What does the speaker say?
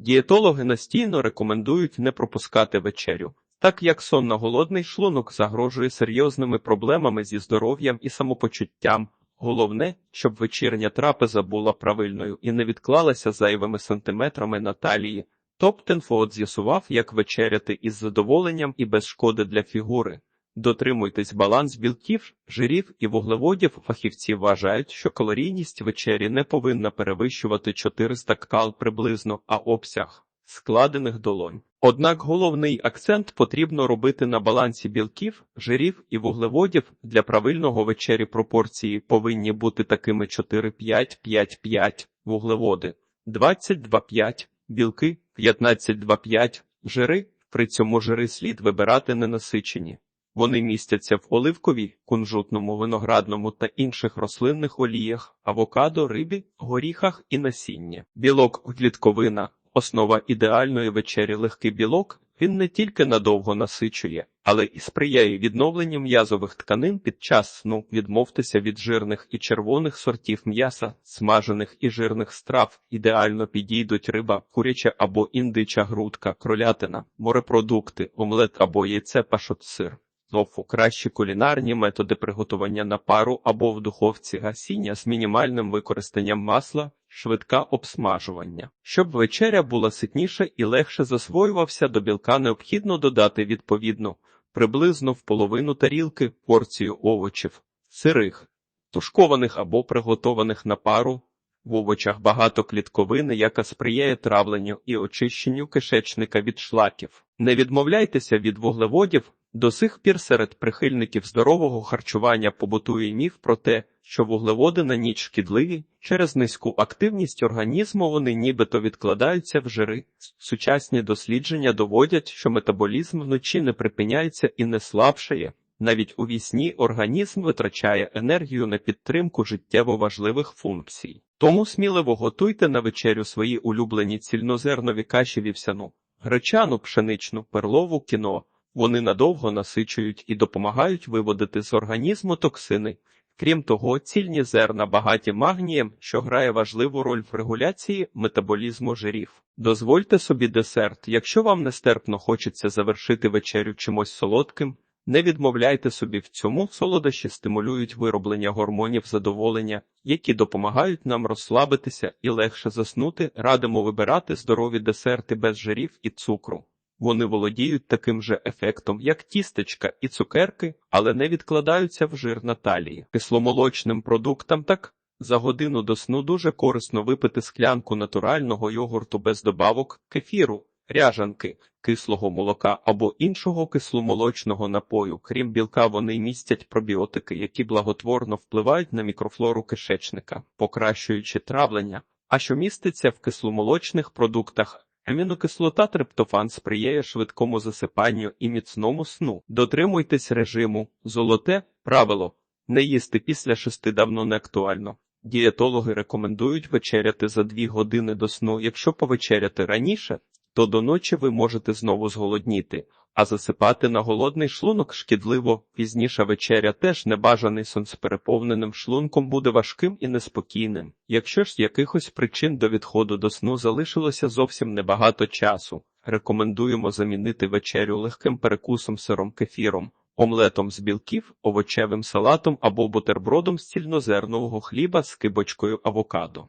Дієтологи настійно рекомендують не пропускати вечерю, так як сон на голодний шлунок загрожує серйозними проблемами зі здоров'ям і самопочуттям. Головне, щоб вечірня трапеза була правильною і не відклалася зайвими сантиметрами на талії. Топ-Тенфод з'ясував, як вечеряти із задоволенням і без шкоди для фігури. Дотримуйтесь баланс білків, жирів і вуглеводів. Фахівці вважають, що калорійність вечері не повинна перевищувати 400 кал приблизно, а обсяг складених долонь. Однак головний акцент потрібно робити на балансі білків, жирів і вуглеводів. Для правильного вечері пропорції повинні бути такими 4-5-5-5 вуглеводи, 22-5 білки, 15-2-5 жири. При цьому жири слід вибирати ненасичені. Вони містяться в оливковій, кунжутному, виноградному та інших рослинних оліях, авокадо, рибі, горіхах і насінні. Білок клітковина основа ідеальної вечері легкий білок. Він не тільки надовго насичує, але і сприяє відновленню м'язових тканин під час сну. Відмовтеся від жирних і червоних сортів м'яса, смажених і жирних страв. Ідеально підійдуть риба, куряча або індича грудка, кролятина, морепродукти, омлет або яйце пашот-сир. Тофу кращі кулінарні методи приготування на пару або в духовці гасіння з мінімальним використанням масла, швидка обсмажування. Щоб вечеря була ситніша і легше засвоювався до білка, необхідно додати відповідно приблизно в половину тарілки порцію овочів, сирих, тушкованих або приготованих на пару. В овочах багато клітковини, яка сприяє травленню і очищенню кишечника від шлаків. Не відмовляйтеся від вуглеводів. До сих пір серед прихильників здорового харчування побутує міф про те, що вуглеводи на ніч шкідливі, через низьку активність організму вони нібито відкладаються в жири. Сучасні дослідження доводять, що метаболізм вночі не припиняється і не слабшає. Навіть у вісні організм витрачає енергію на підтримку життєво важливих функцій. Тому сміливо готуйте на вечерю свої улюблені цільнозернові каші вівсяну, гречану, пшеничну, перлову кіно. Вони надовго насичують і допомагають виводити з організму токсини. Крім того, цільні зерна багаті магнієм, що грає важливу роль в регуляції метаболізму жирів. Дозвольте собі десерт, якщо вам нестерпно хочеться завершити вечерю чимось солодким. Не відмовляйте собі в цьому солодощі стимулюють вироблення гормонів задоволення, які допомагають нам розслабитися і легше заснути. Радимо вибирати здорові десерти без жирів і цукру. Вони володіють таким же ефектом, як тістечка і цукерки, але не відкладаються в жир на талії. Кисломолочним продуктам так за годину до сну дуже корисно випити склянку натурального йогурту без добавок, кефіру, ряжанки, кислого молока або іншого кисломолочного напою. Крім білка, вони містять пробіотики, які благотворно впливають на мікрофлору кишечника, покращуючи травлення. А що міститься в кисломолочних продуктах? Амінокислота триптофан сприяє швидкому засипанню і міцному сну. Дотримуйтесь режиму. Золоте правило не їсти після шести давно не актуально. Дієтологи рекомендують вечеряти за дві години до сну. Якщо повечеряти раніше, то до ночі ви можете знову зголодніти, а засипати на голодний шлунок шкідливо. Пізніша вечеря теж небажаний сон з переповненим шлунком буде важким і неспокійним. Якщо ж з якихось причин до відходу до сну залишилося зовсім небагато часу, рекомендуємо замінити вечерю легким перекусом сиром кефіром. Омлетом з білків, овочевим салатом або бутербродом з цільнозернового хліба з кибочкою авокадо.